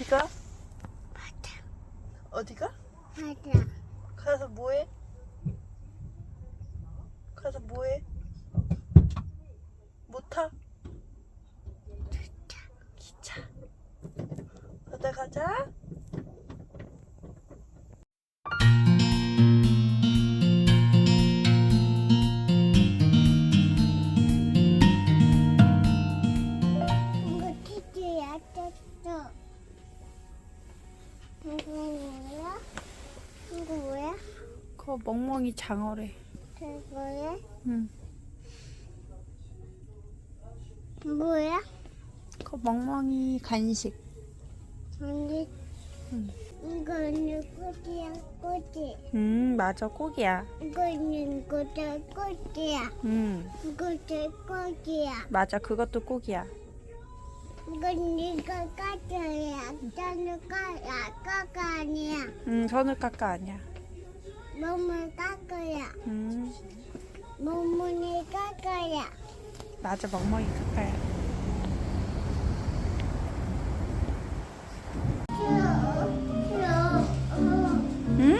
우 이거 뭐야? 이거 뭐야? 그거 멍멍이 장어래. 이거 뭐야? 응. 뭐야? 그거 멍멍이 간식. 언니 응. 이거는 꽃이야 꽃이 음, 맞아. 꼭이야. 이거는 꽃이야 꽃이야 음, 이것도 꽃이야 맞아. 그것도 꼭이야. 이건 이거 까져야 저는 까야 까가 아니야 음, 선을 깎아 아니야. 몸을 깎아야 음, 몸을 깎아야 맞아. 멍멍이 깎아야. 응?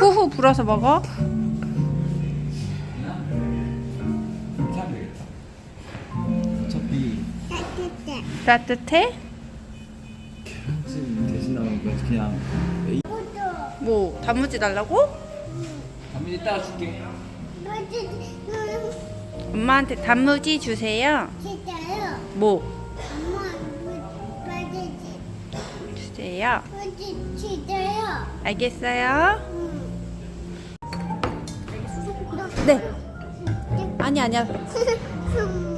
후후 불어서 먹어. 따뜻해 대신 나오는 거 그냥 뭐 단무지 달라고? 단무지 따라 줄게. 엄마한테 단무지 주세요. 진짜요? 뭐 엄마 빠지지 주세요. 빠지 진짜요? 알겠어요? 응. 네. 아니 아니야. 선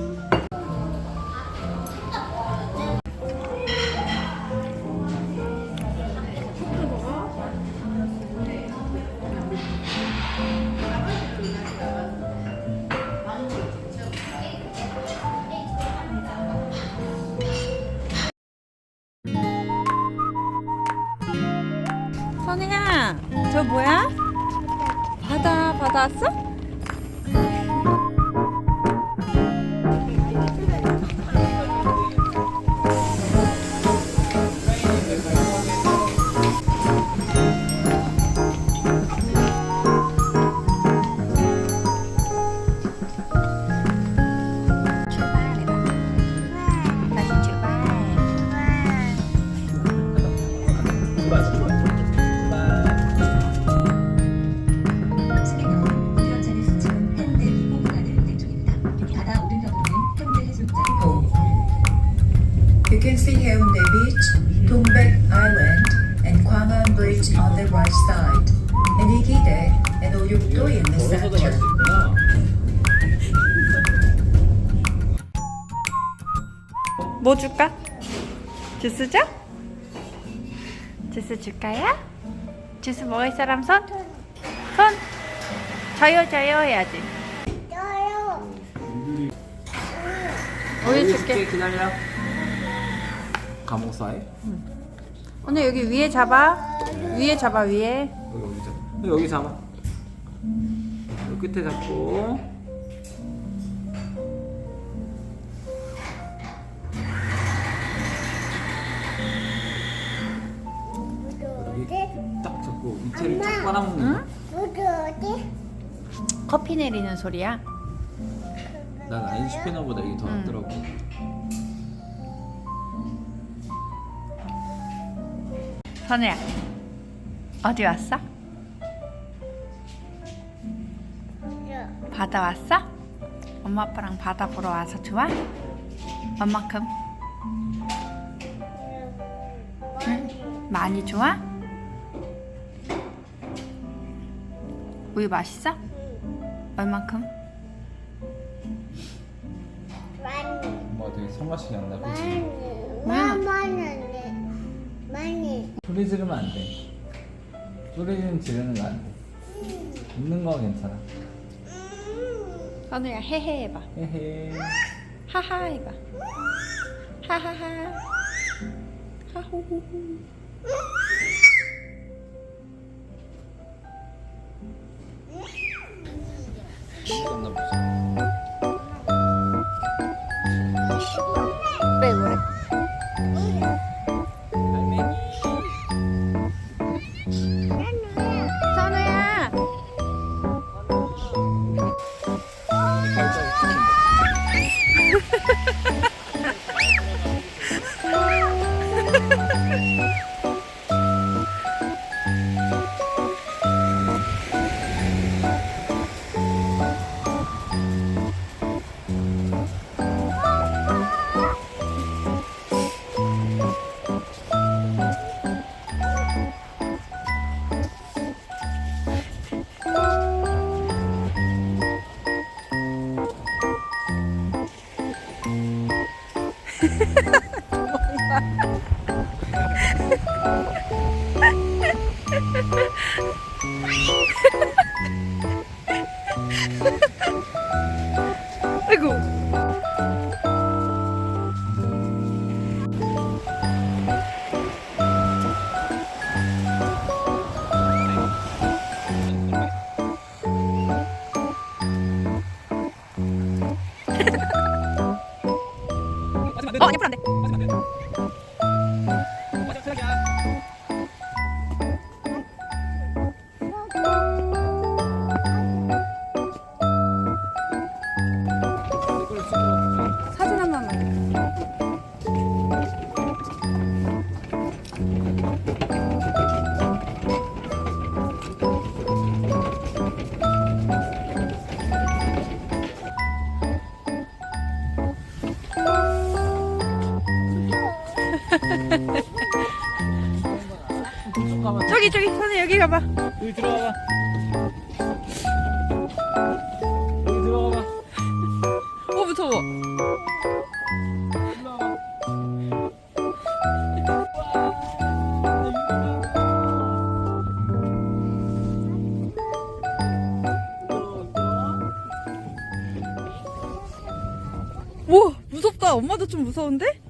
주스 줄까요? 주스 먹을 사람 손? 손! 저요 저요 해야지 저요 우유 줄게 기다려. 감옥 사이? 오늘 여기 위에 잡아 위에 잡아 위에 여기 여기 잡아. 여기 잡아. 여기 끝에 잡고. 쫙 빨아먹는 거. 어디? 커피 내리는 소리야 난 아인슈페너보다 이게 더 응. 낫더라고. 선우야 어디 왔어? 바다 왔어? 엄마 아빠랑 바다 보러 와서 좋아? 얼만큼? 응? 많이 좋아? 우유 맛있어? 얼만큼? 많이 엄마가 되게 손맛이 난다, 그치? 많이 많이 많이 소리 지르면 안 돼. 소리 좀 지르는 거 안 돼. 웃는 거 괜찮아. 선우야 헤헤 해봐 헤헤. 하하 해봐 하하하 하호호호 여기 들어가봐. 여기 들어가봐. 어 무서워. 우와 무섭다. 엄마도 좀 무서운데?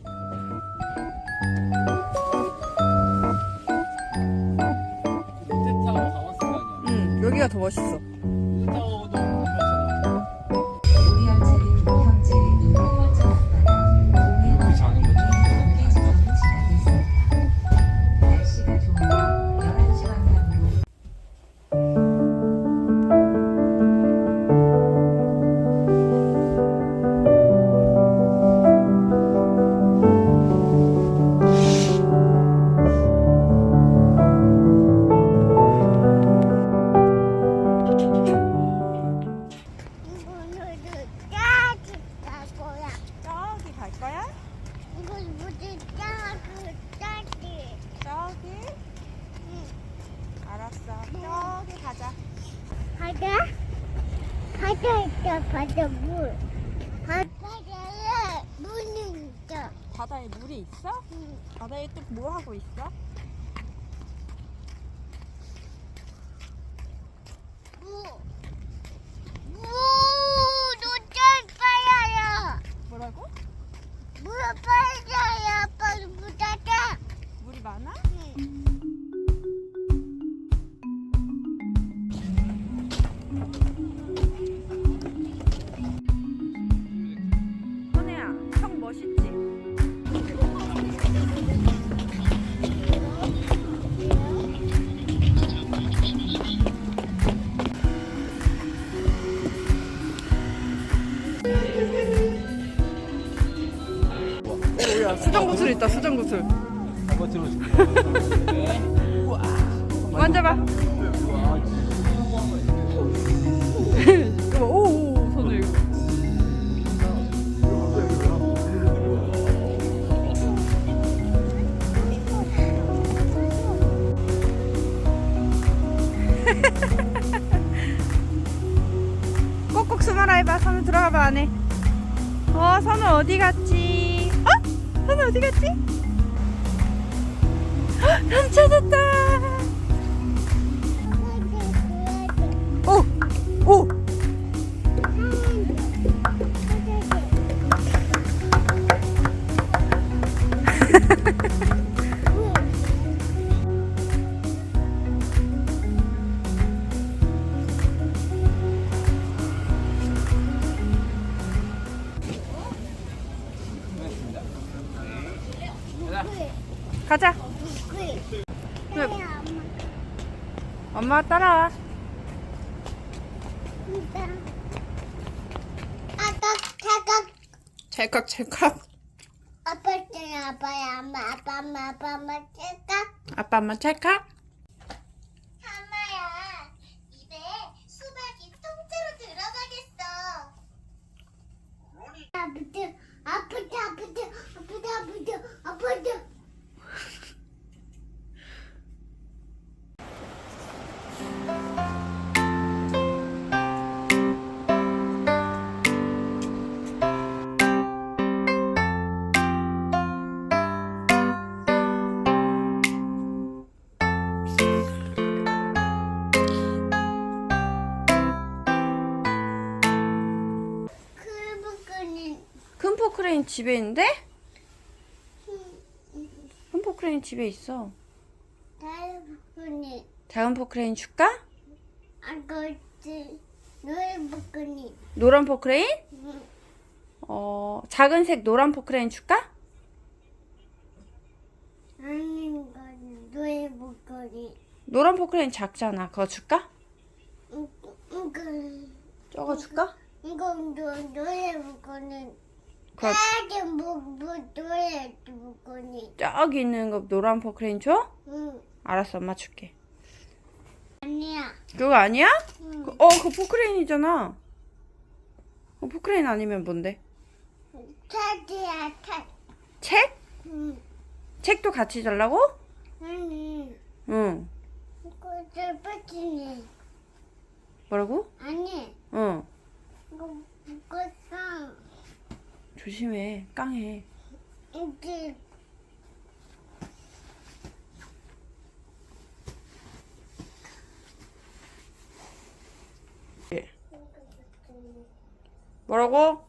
Tschüss. 가자. 그래. 엄마 따라와. 찰칵 찰칵. 아빠 아빠야 엄마 아빠 엄마 아빠 엄마 찰칵. 아빠 엄마 찰칵. 아프다 아프다 아프다 아프다 아프다. 집에 있는데? 큰 포크레인 집에 있어. 다른 분이 작은 포크레인 줄까? 아거지 노래 부분이 노란 포크레인? 어, 작은 색 노란 포크레인 줄까? 아닌 거는 노래 부분이 노란 포크레인 작잖아. 그거 줄까? 이거 저거 줄까? 이건 노- 노래 부분은 부분 노래 부분이 저기 있는 거 노란 포크레인 줘? 응 알았어, 엄마 줄게. 아니야 그거 아니야? 응 그- 어, 그 포크레인이잖아. 어, 포크레인 아니면 뭔데? 차지야 차 책? 응 책도 같이 달라고? 아니 응. 이거 절박이네 뭐라고? 아니 응. 이거 이거랑 조심해. 깡해. 뭐라고?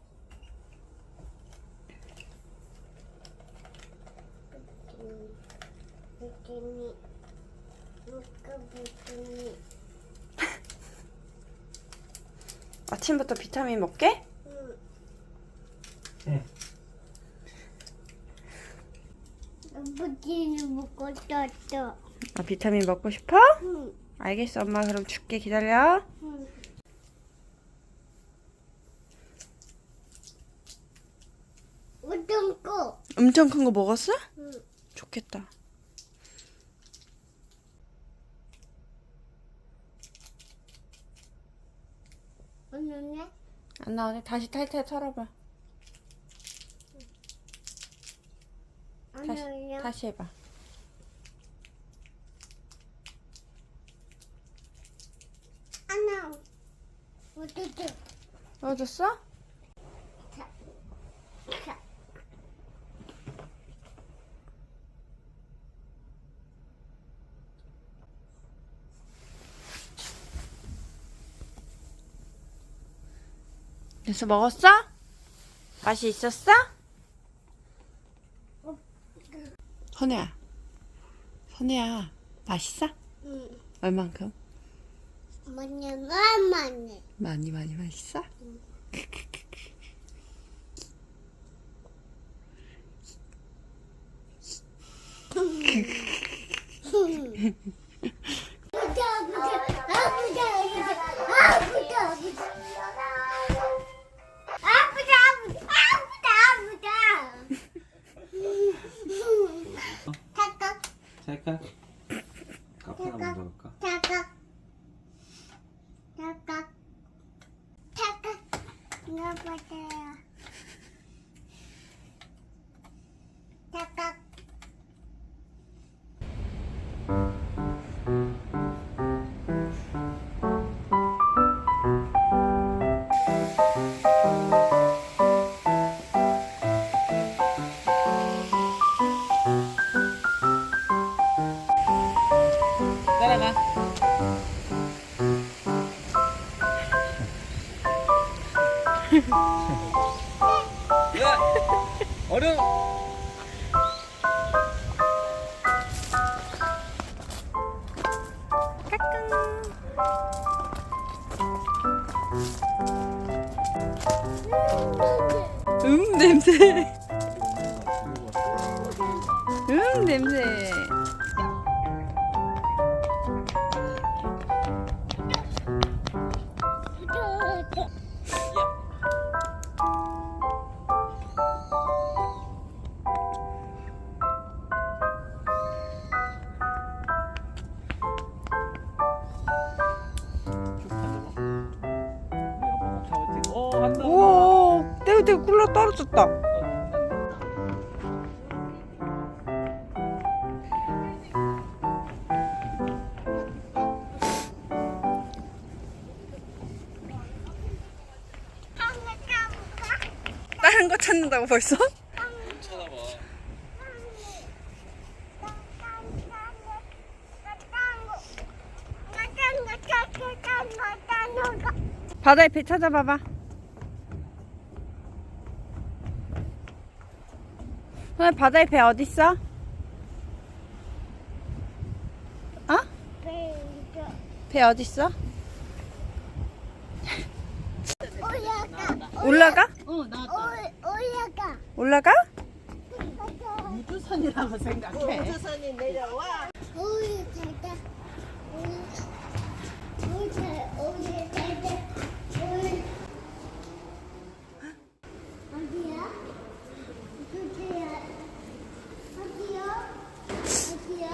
비키니 이거 비키니 아침부터 비타민 먹게? 비키니 먹고 떴어 아, 비타민 먹고 싶어? 응 알겠어. 엄마 그럼 줄게. 기다려. 응. 우동 거 엄청 큰 거 먹었어? 응. 좋겠다. 오늘네 안 나오네. 다시 탈탈 털어봐. 다시, 다시 해봐. 하나 어떻게 넣어줬어? 그래서 먹었어? 맛이 있었어? 선우야 선우야 맛있어? 응 얼만큼? 많이 많이 많이 많이 맛있어? 아프다 아프다 아프다 아프다 아프다 셀카? 카페나 먼저 볼까? 찰칵. 찰칵. 찰칵. 눌러보세요. 찰칵. 음 냄새. 음 냄새 다른 거 찾는다고 벌써? 바다에 배 찾아봐봐. 오늘 바다에 배 어딨어? 어? 배 어딨어? 올라가 올라가? 올 올라가 올라가? 우주선이라고 생각해. 우주선이 내려와. 우리 가자 우리 우리 우리 가자 우리 어디야? 어디야? 어디야? 어디야?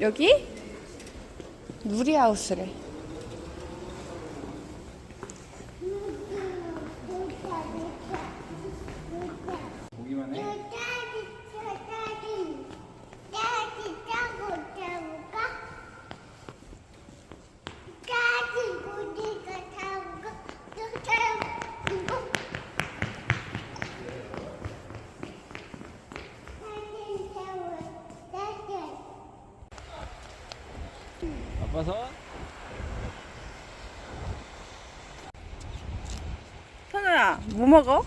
여기? 누리하우스래. 보기만 해. 짜지 짜지 짜지 짜고 짜볼까? 짜지 고기가 짜볼까? 또 짜고 짜지 짜고 짜지 손. 선우야, 뭐 먹어?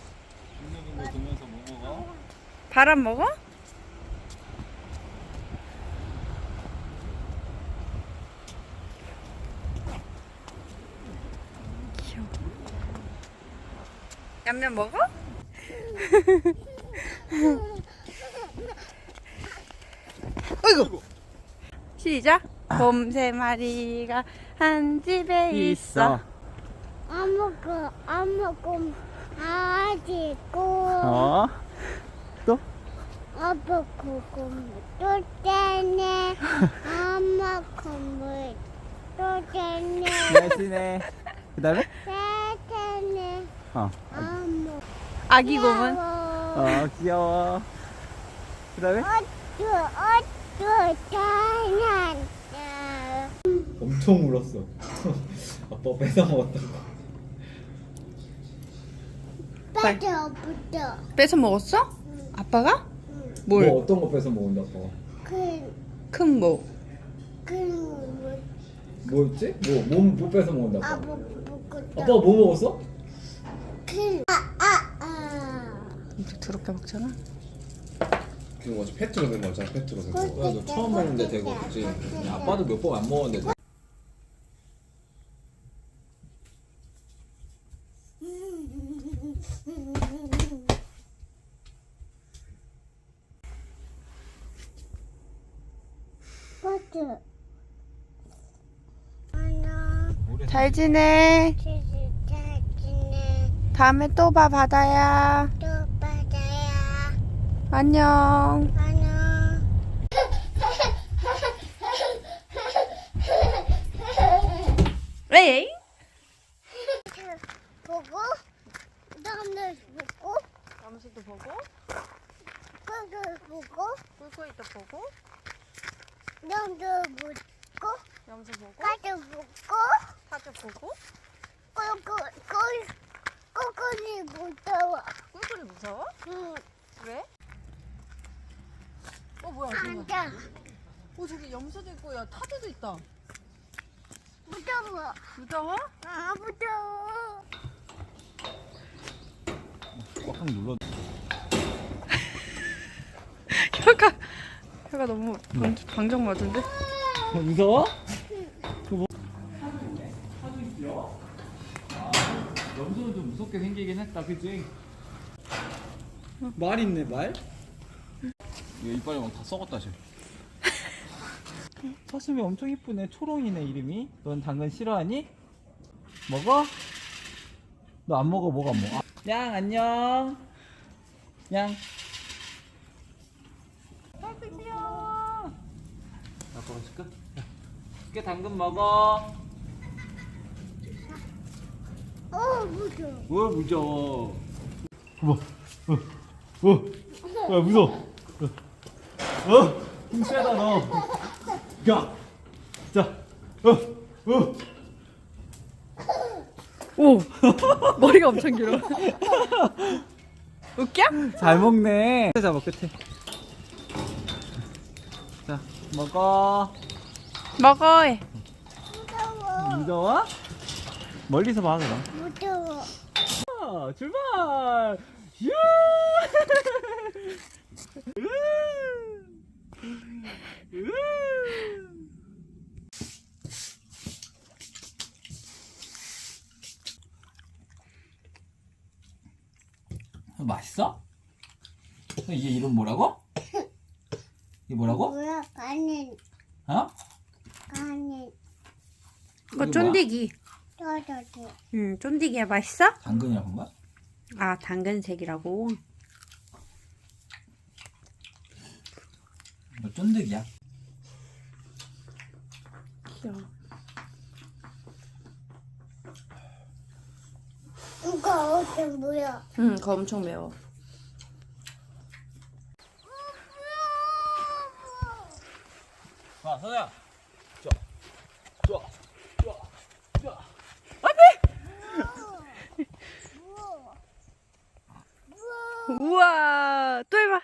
빙글빙글 돌면서 뭐 먹어? 바람 먹어? 귀여워. 냠냠 먹어? 어이구. 시작. 곰 세 마리가 한 집에 있어. 아무거 아무거 아직고 어? 또? 아빠 고금 또 떼네 엄마 고물 또 떼네 날씬해. 그다음에? 떼네 어. 엄마 아기 곰은 어 귀여워. 그 다음에? 어쭈 어쭈 떼네 엄청 울었어. 아빠 뺏어 먹었다고. 빠져 붙어 뺏어 먹었어? 아빠가? 뭘? 뭐 어떤 거 뺏어 먹은다 아빠? 큰 뭐? 그그 뭐였지? 뭐, 뭐, 뭐 뺏어 먹은다 아빠? 아빠 먹고 아빠가 뭐 먹었어? 아아아 이렇게 더럽게 먹잖아. 그거 뭐지 페트로 된 거잖아 페트로 된 거. 야, 너 처음 먹는데 되고 없지? 아빠도 몇 번 안 먹었는데. 안녕 잘 지내. 다음에 또 봐, 바다야. 또 바다야 안녕. 안녕 에이? 보고 다음날 보고 잠수도 보고, 그걸 보고 꿀꿀이도 보고, 남도 보고 염소 보고, 가도 보고 타조 보고. 꼬꼬 꼬 꼬꼬리 무서워 꿀꿀이 무서워? 응 왜? 어 뭐야? 저기. 앉아 어 저기 염소도 있고 야 타조도 있다. 무서워 무서워? 아 무서워 꽉 눌러. 혀가 혀가 너무 방, 방정 맞은데? 어, 무서워? 그 뭐? 아, 염소는 좀 무섭게 생기긴 했다, 그치? 말 있네, 말? 이거 이빨이 막 다 썩었다, 쟤. 사슴이 엄청 이쁘네. 초롱이네, 이름이. 넌 당근 싫어하니? 먹어? 너 안 먹어, 뭐가 안 먹어? 아, 양, 안녕. 양. 아빠 아빠가 줄까? 깨 당근 먹어. 어 무서워 뭐 무서워. 뭐, 어, 어, 야 무서워. 어, 어, 힘 세다 너. 야, 자, 어, 어. 오 머리가 엄청 길어. 웃겨? 잘 먹네. 끝에 잡아 끝에. 자, 먹어. 먹어. 무서워? 멀리서 봐도 돼. 무서워. 아, 출발! 유! 어, 맛있어? 이게 이름 뭐라고? 이게 뭐라고? 뭐야? 바늘, 어? 바늘. 이게 쫀득이. 떠더지 응, 쫀디기야 맛있어? 당근이라고 한 거야? 아, 당근색이라고. 이거 쫀득이야. 귀여워. 이거 어때 뭐야 응, 그거 엄청 매워. 자, 선우야. 자, 자, 자, 자. 우와, 또 해봐.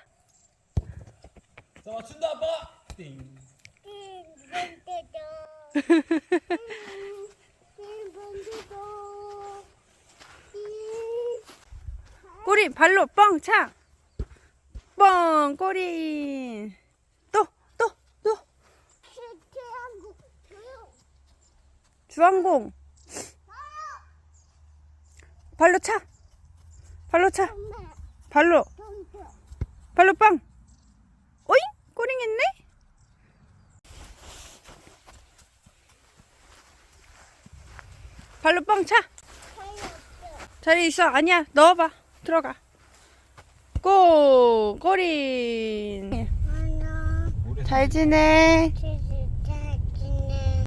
자, 맞춘다, 아빠가. 띵. 꼬리 발로 뻥 차. 뻥 꼬리. 또, 또, 또. 주황공. 발로 차. 발로 차. 발로. 발로 빵. 오잉? 꼬링 했네? 발로 빵 차. 자리 있어. 아니야. 넣어봐. 들어가. 고! 꼬린. 하나 잘 지내. 둘